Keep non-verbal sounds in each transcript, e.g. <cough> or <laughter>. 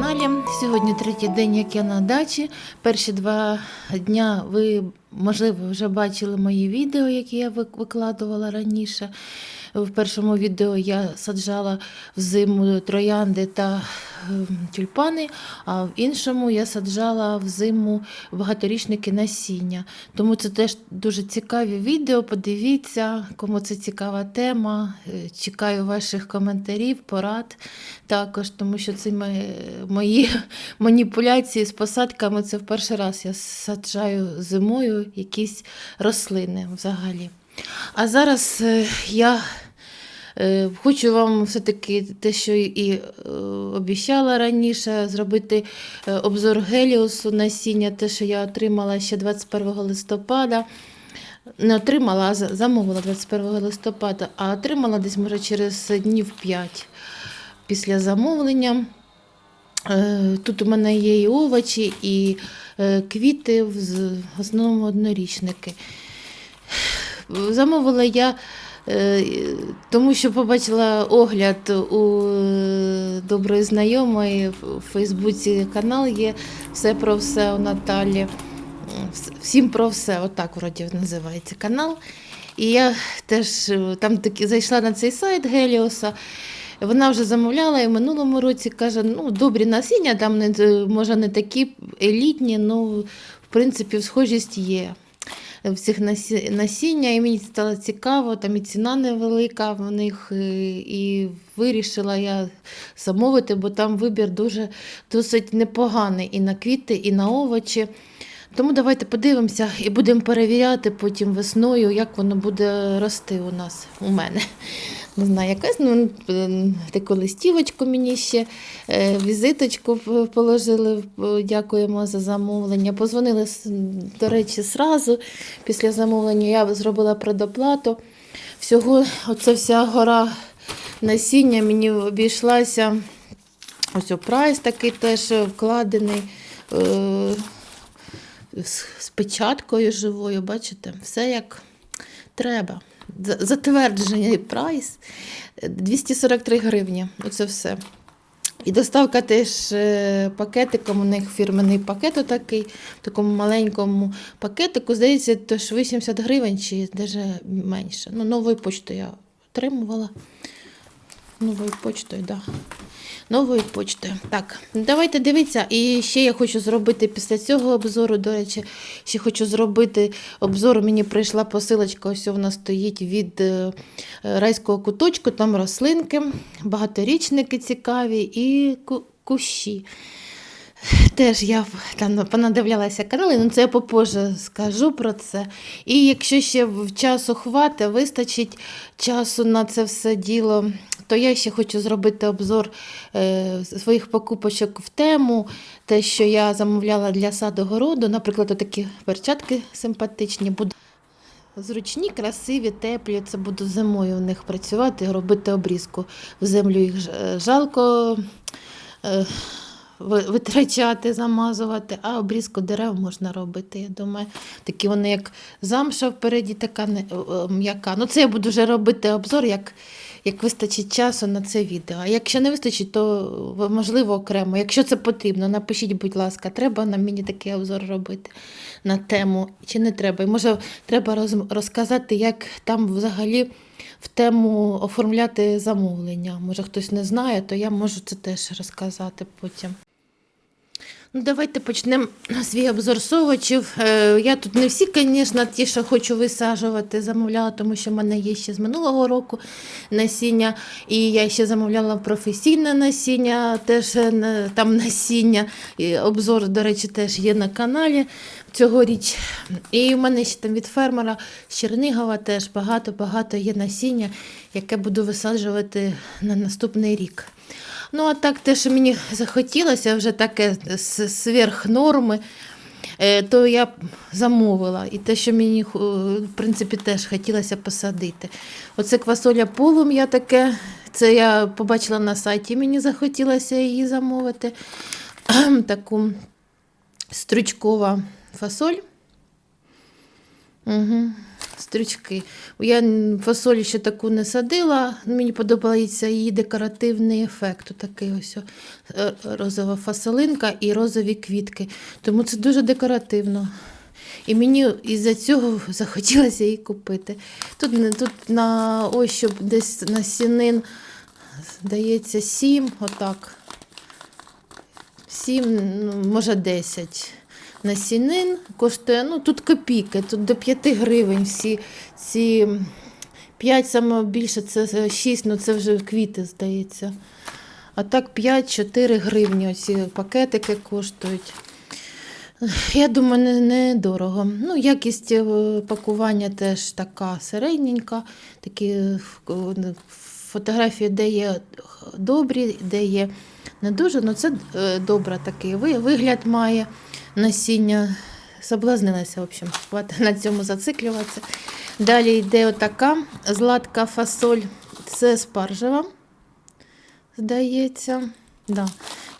каналі. Сьогодні третій день, як я на дачі. Перші два дня ви, можливо, вже бачили мої відео, які я викладувала раніше. В першому відео я саджала взиму троянди та ем, тюльпани, а в іншому я саджала взиму багаторічники насіння. Тому це теж дуже цікаві відео. Подивіться, кому це цікава тема. Е, Чекаю ваших коментарів, порад також, тому що це мо- мої <laughs> маніпуляції з посадками. Це в перший раз я саджаю зимою якісь рослини взагалі. А зараз е, я хочу вам все-таки те, що і е, обіцяла раніше, зробити е, обзор геліусу насіння, те, що я отримала ще 21 листопада. Не отримала, а замовила 21 листопада, а отримала десь, може, через днів 5 після замовлення. Е, Тут у мене є і овочі, і е, квіти, в основному однорічники. Замовила я, е, тому що побачила огляд у е, доброї знайомої в Фейсбуці канал є все про все у Наталі. Всім про все, отак вроді називається канал. І я теж е, там таки зайшла на цей сайт Геліоса. Вона вже замовляла і в минулому році каже: ну, добрі насіння, там не, може не такі елітні, ну, в принципі, схожість є в цих насі- насіння, і мені стало цікаво, там і ціна невелика в них, і вирішила я замовити, бо там вибір дуже досить непоганий і на квіти, і на овочі. Тому давайте подивимося і будемо перевіряти потім весною, як воно буде рости у нас, у мене. Не знаю, якась ну, таку листівочку мені ще, е, візиточку положили. Дякуємо за замовлення. Позвонили, до речі, зразу після замовлення. Я зробила предоплату. Всього оця вся гора насіння мені обійшлася. Ось прайс такий теж вкладений. Е, з печаткою живою, бачите, все як треба. За- Затверджений прайс 243 гривні. Оце все. І доставка теж е, пакетиком, у них фірменний пакет отакий, в такому маленькому пакетику, здається, теж 80 гривень чи навіть менше. Ну, новою почтою я отримувала. Новою почтою, так. Да. Новою почтою. Так, давайте дивіться. І ще я хочу зробити після цього обзору. До речі, ще хочу зробити обзор. Мені прийшла посилочка, ось вона стоїть від е, райського куточку, там рослинки, багаторічники цікаві і кущі. Теж я там понадивлялася канали, ну це я попозже скажу про це. І якщо ще в часу хватить, вистачить часу на це все діло, то я ще хочу зробити обзор е, своїх покупочок в тему, те, що я замовляла для саду городу. Наприклад, такі перчатки симпатичні. Буду Зручні, красиві, теплі. Це буду зимою в них працювати, робити обрізку. В землю їх е, жалко е, витрачати, замазувати, а обрізку дерев можна робити. Я думаю, такі вони як замша впереді, така м'яка. Ну, це я буду вже робити обзор, як, як вистачить часу на це відео. А якщо не вистачить, то можливо окремо. Якщо це потрібно, напишіть, будь ласка, треба на мені такий обзор робити на тему чи не треба. І може треба роз- розказати, як там взагалі в тему оформляти замовлення. Може хтось не знає, то я можу це теж розказати потім. Ну, давайте почнемо свій обзор совочів. Е, Я тут не всі, звісно, ті, що хочу висаджувати, замовляла, тому що в мене є ще з минулого року насіння. І я ще замовляла професійне насіння, теж е, там насіння. І обзор, до речі, теж є на каналі цьогоріч. І в мене ще там від фермера з Чернигова теж багато-багато є насіння, яке буду висаджувати на наступний рік. Ну, а так, те, що мені захотілося, вже таке сверх норми, е, то я замовила. І те, що мені в принципі теж хотілося посадити. Оце квасоля полум'я таке. Це я побачила на сайті, мені захотілося її замовити. Таку стручкова фасоль. Угу. Стрючки. Я фасолі ще таку не садила. Мені подобається її декоративний ефект. Такий ось е, розова фасолинка і розові квітки. Тому це дуже декоративно. І мені із-за цього <laughs> захотілося її купити. Тут, тут на щоб десь на сінин здається 7, отак. 7, ну, може 10 насінин коштує, ну тут копійки, тут до 5 гривень всі ці 5 саме більше, це 6, ну це вже квіти, здається. А так 5-4 гривні оці пакетики коштують. Я думаю, не, не дорого. Ну, якість е, пакування теж така середненька. Такі е, фотографії, де є добрі, де є не дуже. Ну, це е, добре такий вигляд має насіння. Соблазнилася, в общем, хватить <laughs> на цьому зациклюватися. Далі йде отака златка фасоль. Це спаржева, здається. Да.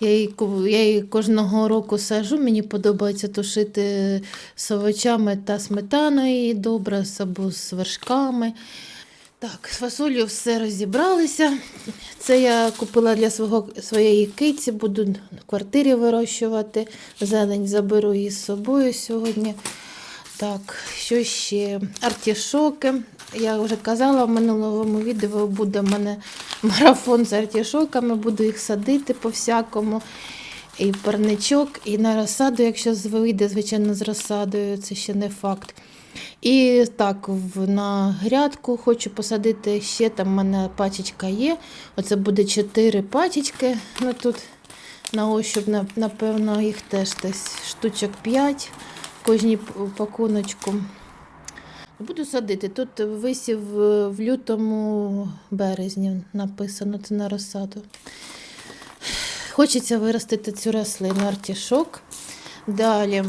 Я її, я її кожного року сажу. Мені подобається тушити з овочами та сметаною добре, або з вершками. Так, з фасолью все розібралися. Це я купила для свого, своєї киці, буду в квартирі вирощувати. Зелень заберу її з собою сьогодні. Так, що ще? Артішоки. Я вже казала в минулому відео буде в мене <laughs> марафон з артішоками, буду їх садити по-всякому. І парничок, і на розсаду, якщо вийде, звичайно, з розсадою, це ще не факт. І так, на грядку хочу посадити ще там в мене пачечка є. Оце буде 4 пачечки. Ну тут на ощуп, напевно, їх теж десь штучок 5 в кожній пакуночку. Буду садити. Тут висів е, в лютому березні написано, це на розсаду. Хочеться виростити цю рослину артішок. Далі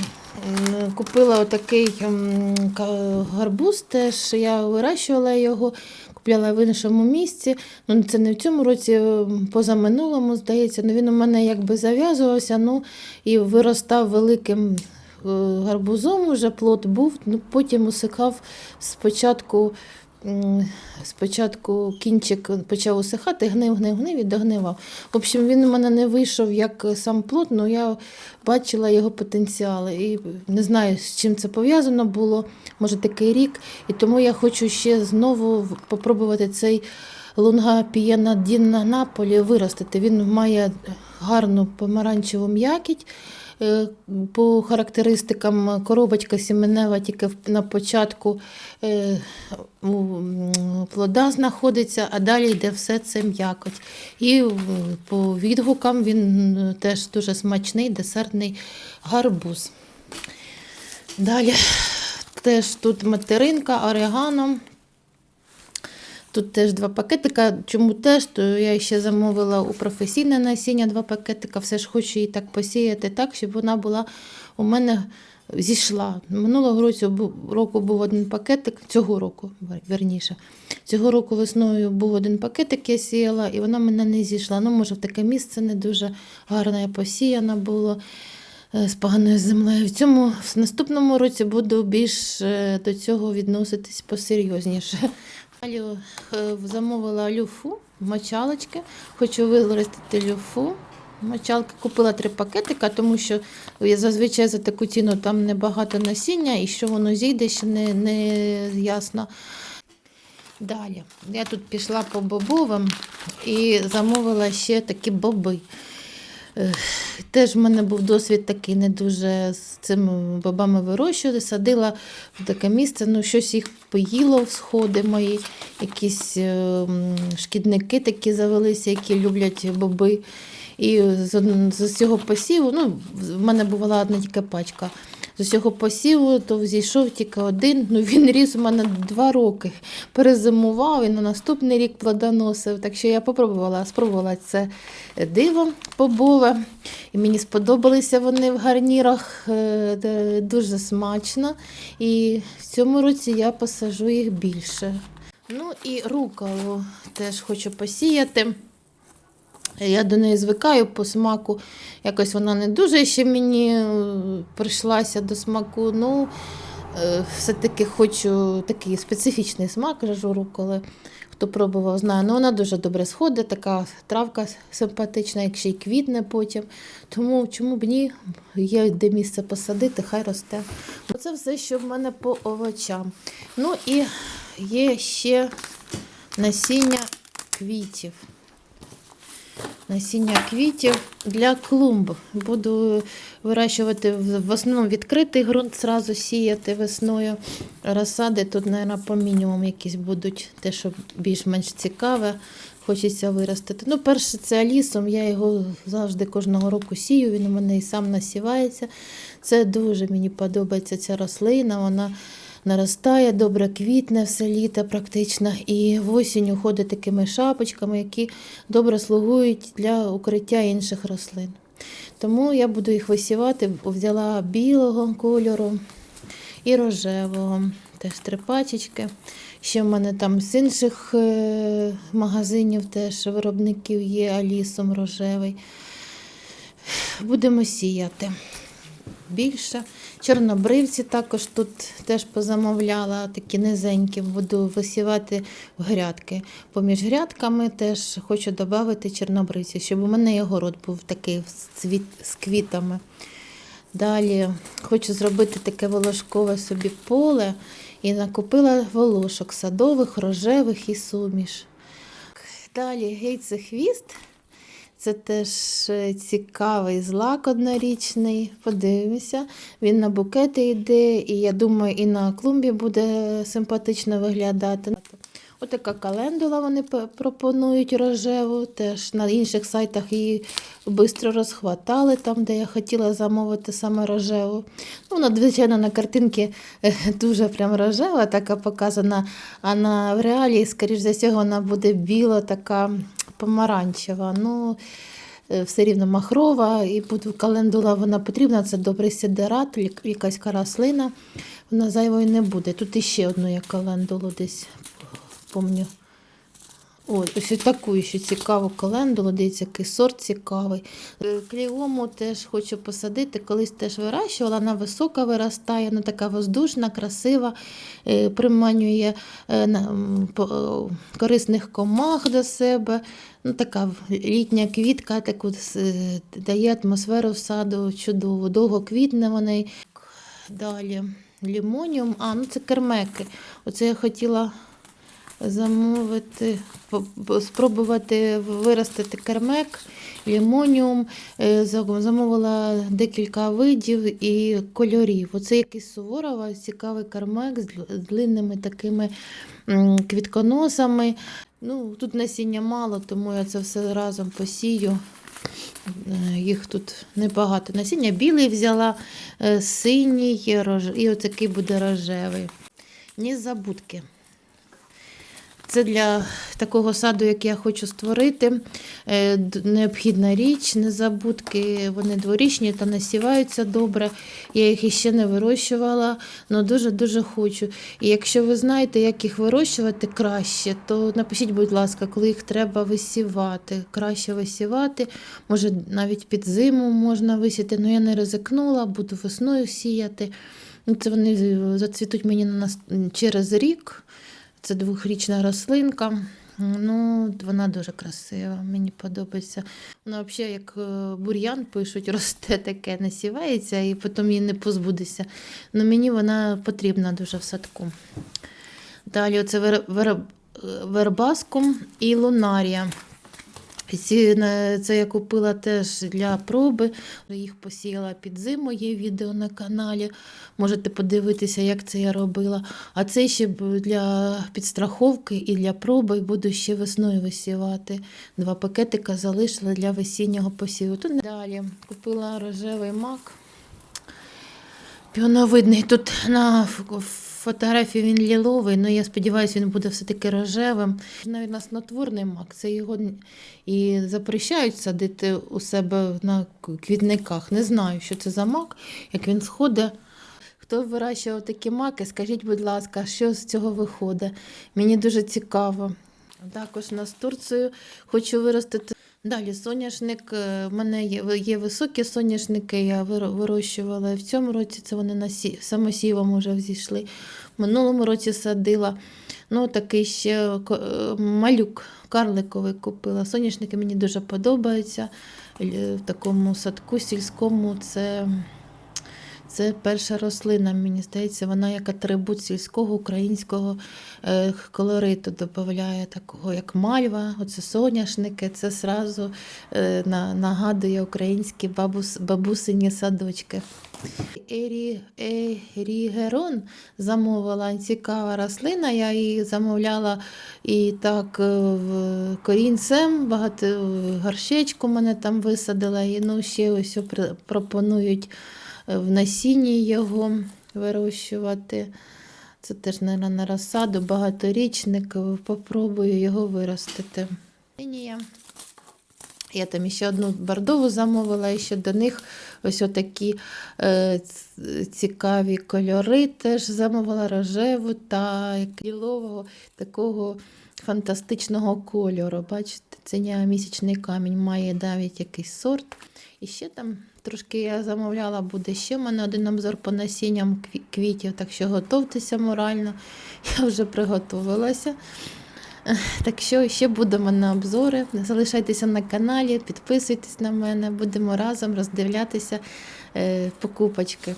купила отакий гарбуз, теж я вирощувала його, купляла в іншому місці. Ну, це не в цьому році, позаминулому, здається. Ну, він у мене якби зав'язувався ну, і виростав великим е, гарбузом, уже плод був, ну, потім усихав спочатку. Спочатку кінчик почав усихати, гнив, гнив, гнив і догнивав. В общем, він у мене не вийшов як сам плод, але я бачила його потенціал. І не знаю, з чим це пов'язано було, може такий рік. І тому я хочу ще знову попробувати цей лунга пієна дінна наполі виростити. Він має гарну помаранчеву м'якіть. Е, По характеристикам коробочка сіменева тільки на початку е, плода знаходиться, а далі йде все це м'якоть. І по відгукам він теж дуже смачний, десертний гарбуз. Далі теж тут материнка, орегано. Тут теж два пакетика. Чому теж? То я ще замовила у професійне насіння два пакетика. Все ж хочу її так посіяти, так, щоб вона була у мене зійшла. Минулого року, бу- року був один пакетик, цього року, верніше. Цього року весною був один пакетик, я сіяла, і вона мене не зійшла. Ну, може, в таке місце не дуже гарне посіяна було е, з поганою землею. В цьому в наступному році буду більш е, до цього відноситись посерйозніше. Далі е, замовила люфу, мочалочки. Хочу виростити люфу. Мочалки купила три пакетика, тому що я зазвичай за таку ціну там небагато насіння, і що воно зійде, ще не, не ясно. Далі я тут пішла по бобовим і замовила ще такі боби. Теж в мене був досвід такий не дуже з цими бобами вирощувати. Садила в таке місце, ну щось їх поїло сходи мої, якісь е, шкідники такі завелися, які люблять боби. І з, з цього посіву, ну, в мене бувала одна тільки пачка. З усього посіву, то взійшов тільки один. Ну він ріс у мене два роки. Перезимував і на наступний рік плодоносив. Так що я попробувала, спробувала це диво бобове. І мені сподобалися вони в гарнірах е, дуже смачно. І в цьому році я посажу їх більше. Ну і руколу теж хочу посіяти. Я до неї звикаю по смаку. Якось вона не дуже ще мені е, прийшлася до смаку. Ну, е, все-таки хочу такий специфічний смак жажу коли хто пробував, знає. Ну, вона дуже добре сходить, така травка симпатична, як ще й квітне потім. Тому чому б ні, є де місце посадити, хай росте. Оце все, що в мене по овочам. Ну і є ще насіння квітів. Насіння квітів для клумб. Буду вирощувати в основному відкритий ґрунт, зразу сіяти весною. Розсади тут, мабуть, по мінімуму якісь будуть, те, що більш-менш цікаве, хочеться виростити. Ну, перше, це алісом, я його завжди кожного року сію, він у мене і сам насівається. Це дуже мені подобається ця рослина. Вона наростає, добре квітне все літо практично. І в осінь уходить такими шапочками, які добре слугують для укриття інших рослин. Тому я буду їх висівати, взяла білого кольору і рожевого. Теж три пачечки. Ще в мене там з інших е, магазинів теж виробників є алісом рожевий. Будемо сіяти більше. Чорнобривці також тут теж позамовляла, такі низенькі, буду висівати грядки. Поміж грядками теж хочу додати чорнобривці, щоб у мене і город був такий з, квітами. Далі хочу зробити таке волошкове собі поле і накупила волошок садових, рожевих і суміш. Далі яйцехвіст. Це теж е, цікавий злак однорічний. Подивимося. Він на букети йде, і я думаю, і на клумбі буде симпатично виглядати. Отака календула вони пропонують рожеву. Теж на інших сайтах її швидко розхватали, там, де я хотіла замовити саме рожеву. Ну, вона, звичайно, на картинці е, дуже прям рожева, така показана, а на в реалії, скоріш за всього, вона буде біла, така помаранчева. Ну, е, все рівно махрова, і календула вона потрібна. Це добрий сідерат, якась рослина. Вона зайвою не буде. Тут іще одну я календулу десь помню. Ой, ось таку ще цікаву календулу, дивіться, який сорт цікавий. Е, Кліому теж хочу посадити, колись теж вирощувала, вона висока виростає, вона така воздушна, красива, е, приманює е, корисних комах до себе. Ну, така літня квітка, таку дає атмосферу в саду чудову. Довго квітне вона. Далі лімоніум, а ну це кермеки. Оце я хотіла замовити, спробувати виростити кермек, лімоніум. Е, Замовила декілька видів і кольорів. Оце якийсь суворова, цікавий кермек з длинними такими квітконосами. Ну, тут насіння мало, тому я це все разом посію. Е, Їх тут небагато. Насіння білий взяла, е, синій і отакий буде рожевий. Незабудки. Це для такого саду, як я хочу створити. е, Необхідна річ, незабудки. Вони дворічні та насіваються добре. Я їх іще не вирощувала, але дуже-дуже хочу. І якщо ви знаєте, як їх вирощувати краще, то напишіть, будь ласка, коли їх треба висівати. Краще висівати. Може, навіть під зиму можна висіти, але я не ризикнула, буду весною сіяти. Ну, Це вони зацвітуть мені через рік. Це двохрічна рослинка. Ну, вона дуже красива, мені подобається. Вона взагалі, як е, бур'ян пишуть, росте таке, насівається і потім її не позбудеться. Ну, мені вона потрібна дуже в садку. Далі оце вер, вер, вербаскум і лунарія. Ці, це я купила теж для проби. Їх посіяла під зиму, є відео на каналі. Можете подивитися, як це я робила. А це ще для підстраховки і для проби і буду ще весною висівати. Два пакетика залишила для весіннього посіву. Тут далі купила рожевий мак. Піоновидний. Тут на фотографії він ліловий, але я сподіваюся, він буде все-таки рожевим. Навіть на снотворний мак, це його і запрещають садити у себе на квітниках. Не знаю, що це за мак, як він сходить. Хто вирощував такі маки, скажіть, будь ласка, що з цього виходить? Мені дуже цікаво. Також нас з Турцією хочу виростити Далі соняшник. е, В мене є, є високі соняшники, я вирощувала в цьому році. Це вони на сі, самосівом вже взійшли. В минулому році садила. Ну, такий ще е, малюк карликовий купила. Соняшники мені дуже подобаються. В такому садку сільському це, це перша рослина, мені здається, вона як атрибут сільського українського е, колориту додає такого, як мальва, оце соняшники, це сразу е, нагадує українські бабус, бабусині садочки. Ері, ерігерон замовила цікава рослина. Я її замовляла і так е, в корінцем, багато горшечку мене там висадила. І ну, ще ось пропонують в насінні його вирощувати. Це теж, мабуть, на розсаду, багаторічник. Попробую його виростити. Я там ще одну бордову замовила, і ще до них ось отакі е, цікаві кольори. Теж замовила рожеву та як- такого фантастичного кольору. Бачите, це місячний камінь, має навіть якийсь сорт. І ще там трошки я замовляла, буде ще в мене один обзор по насінням квітів, так що готовтеся морально. <laughs> Я вже приготувалася. <laughs> Так що ще будуть мене обзори. Залишайтеся на каналі, підписуйтесь на мене, будемо разом роздивлятися е, покупочки.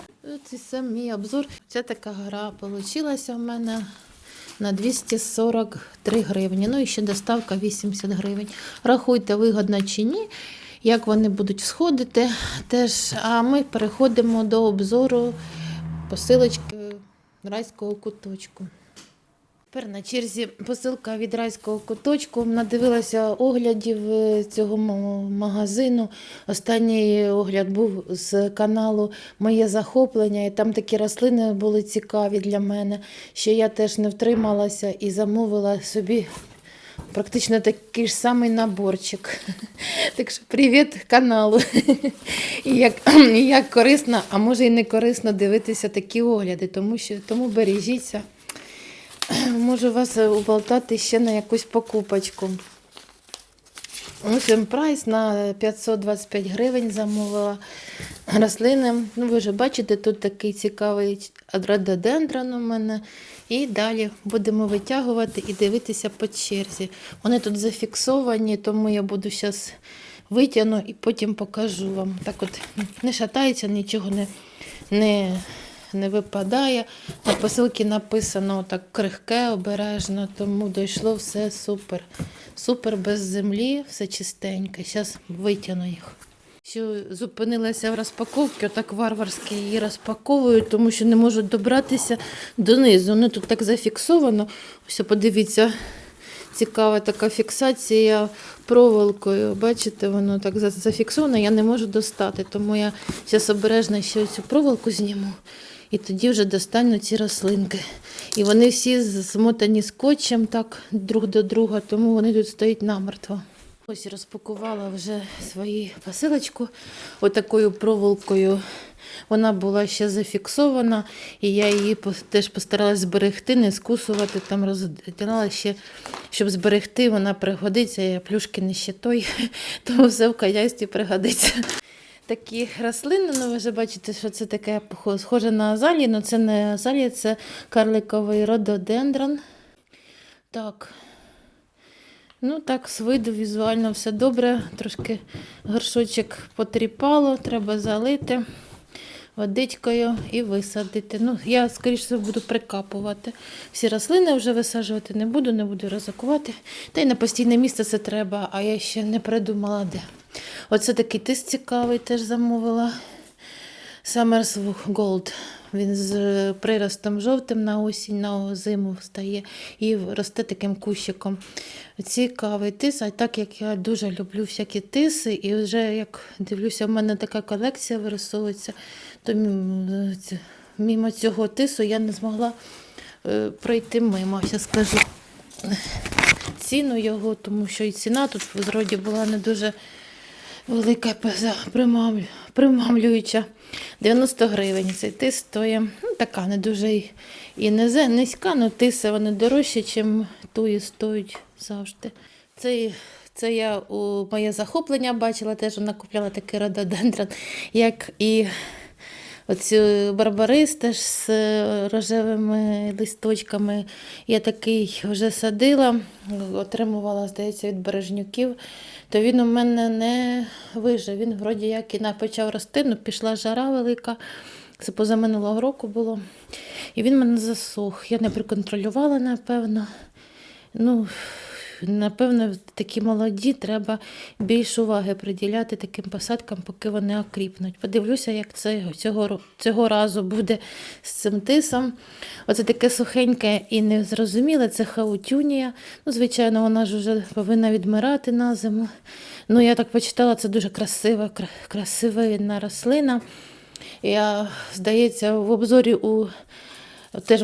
Це мій обзор. Ця така гра вийшла в мене на 243 гривні. Ну і ще доставка 80 гривень. Рахуйте, вигодно чи ні. Як вони будуть сходити, теж. А ми переходимо до обзору посилочки райського куточку. Тепер на черзі посилка від райського куточку. Надивилася оглядів е, цього магазину. Останній огляд був з каналу Моє захоплення, і там такі рослини були цікаві для мене, що я теж не втрималася і замовила собі практично такий ж самий наборчик. Так що привіт каналу. І як, і як корисно, а може і не корисно дивитися такі огляди, тому що тому бережіться. Можу вас уболтати ще на якусь покупочку. Ось прайс на 525 гривень замовила рослини. Ну, ви вже бачите, тут такий цікавий рододендрон у мене. І далі будемо витягувати і дивитися по черзі. Вони тут зафіксовані, тому я буду зараз витягну і потім покажу вам. Так от не шатається, нічого не, не, не випадає. На посилці написано так крихке, обережно, тому дійшло все супер. Супер без землі, все чистеньке. Зараз витягну їх. Що зупинилася в розпаковці, так варварськи її розпаковую, тому що не можу добратися донизу. Воно тут так зафіксовано. Ось подивіться, цікава така фіксація проволокою. Бачите, воно так за- зафіксовано, я не можу достати. Тому я зараз обережно ще цю проволоку зніму. І тоді вже достану ці рослинки. І вони всі змотані скотчем так друг до друга, тому вони тут стоять намертво. Ось розпакувала вже свою посилочку отакою проволокою. Вона була ще зафіксована, і я її теж постаралась зберегти, не скусувати, там розділяла ще, щоб зберегти, вона пригодиться. Я плюшки не ще той, <laughs> тому все в хазяйстві пригодиться. Такі рослини, ну ви вже бачите, що це таке схоже на азалії, але це не азалія, це карликовий рододендрон. Так. Ну, так, з виду візуально все добре. Трошки горшочок потріпало, треба залити водичкою і висадити. Ну, я, скоріше, буду прикапувати. Всі рослини вже висаджувати не буду, не буду ризикувати. Та й на постійне місце це треба, а я ще не придумала де. Оце такий тис цікавий теж замовила. Summers Gold. Він з приростом жовтим на осінь, на зиму стає і росте таким кущиком. Цікавий тис, а так як я дуже люблю всякі тиси, і вже як дивлюся, в мене така колекція вирисовується, то м, ць- мимо цього тису я не змогла е, пройти мимо. Я скажу ціну його, тому що і ціна тут в зроді була не дуже велика, пеза примамлююча. 90 гривень. Цей тис стоїть ну, така не дуже і, не низька, але тиси вони дорожчі, ніж туї стоять завжди. Це, це я у моє захоплення бачила, теж вона купляла такий рододендрон, як і оцю барбарис теж з е, рожевими листочками. Я такий вже садила, отримувала, здається, від бережнюків. То він у мене не вижив. Він вроді як і почав рости, ну пішла жара велика. Це позаминулого року було. І він мене засох. Я не приконтролювала, напевно. Ну, напевно, такі молоді треба більше уваги приділяти таким посадкам, поки вони окріпнуть. Подивлюся, як це цього, цього разу буде з цим тисом. Оце таке сухеньке і незрозуміле, це хаутюнія. Ну, звичайно, вона ж вже повинна відмирати на зиму. Ну, я так почитала, це дуже красива, кра- красивина рослина. Я, здається, в обзорі у Теж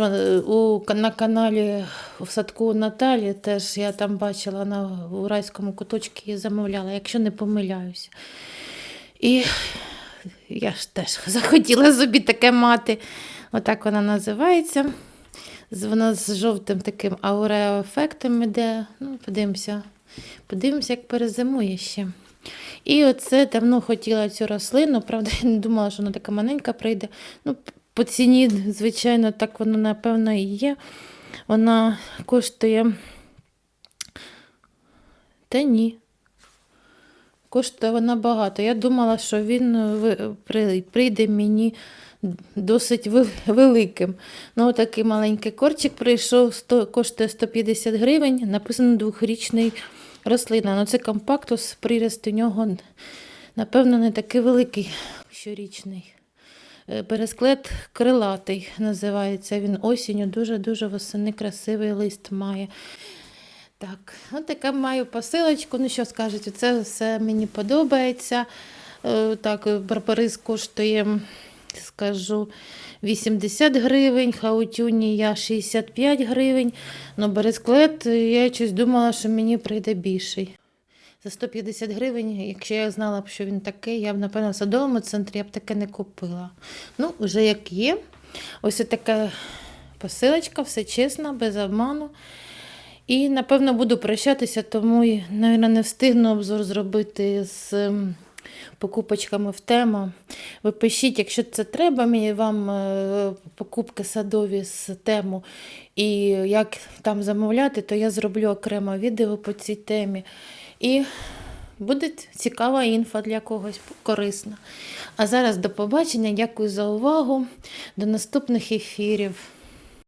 у, на каналі в садку Наталі, теж я там бачила на у райському куточку і замовляла, якщо не помиляюся. І я ж теж <laughs> захотіла собі таке мати. Отак вона називається. Вона з жовтим таким ауреоефектом іде. Ну, подивимося. Подивимося, як перезимує ще. І оце давно хотіла цю рослину, правда, я не думала, що вона така маленька прийде. Ну, по ціні, звичайно, так воно, напевно, і є. Вона коштує. Та ні. Коштує вона багато. Я думала, що він е, прийде мені досить великим. Ну, такий маленький корчик прийшов, 100, коштує 150 гривень, написано двохрічний рослина. Ну, це компактус, приріст у нього, напевно, не такий великий щорічний. Е, Бересклет крилатий називається. Він осінню дуже-дуже восени красивий лист має. Так, от така маю посилочку. Ну, що скажете, це все мені подобається. Е, Так, е, барбарис коштує, скажу, 80 гривень, хаутюнія 65 гривень. Ну, бересклет, е, я щось думала, що мені прийде більший. За 150 гривень, якщо я знала б, що він такий, я б, напевно, в садовому центрі я б таке не купила. Ну, вже як є. Ось така посилочка, все чесно, без обману. І, напевно, буду прощатися, тому, навіть, не встигну обзор зробити з ем, покупочками в тему. Ви пишіть, якщо це треба, мені вам е, покупки садові з тему і як там замовляти, то я зроблю окремо відео по цій темі. І буде цікава інфа для когось корисна. А зараз до побачення. Дякую за увагу. До наступних ефірів.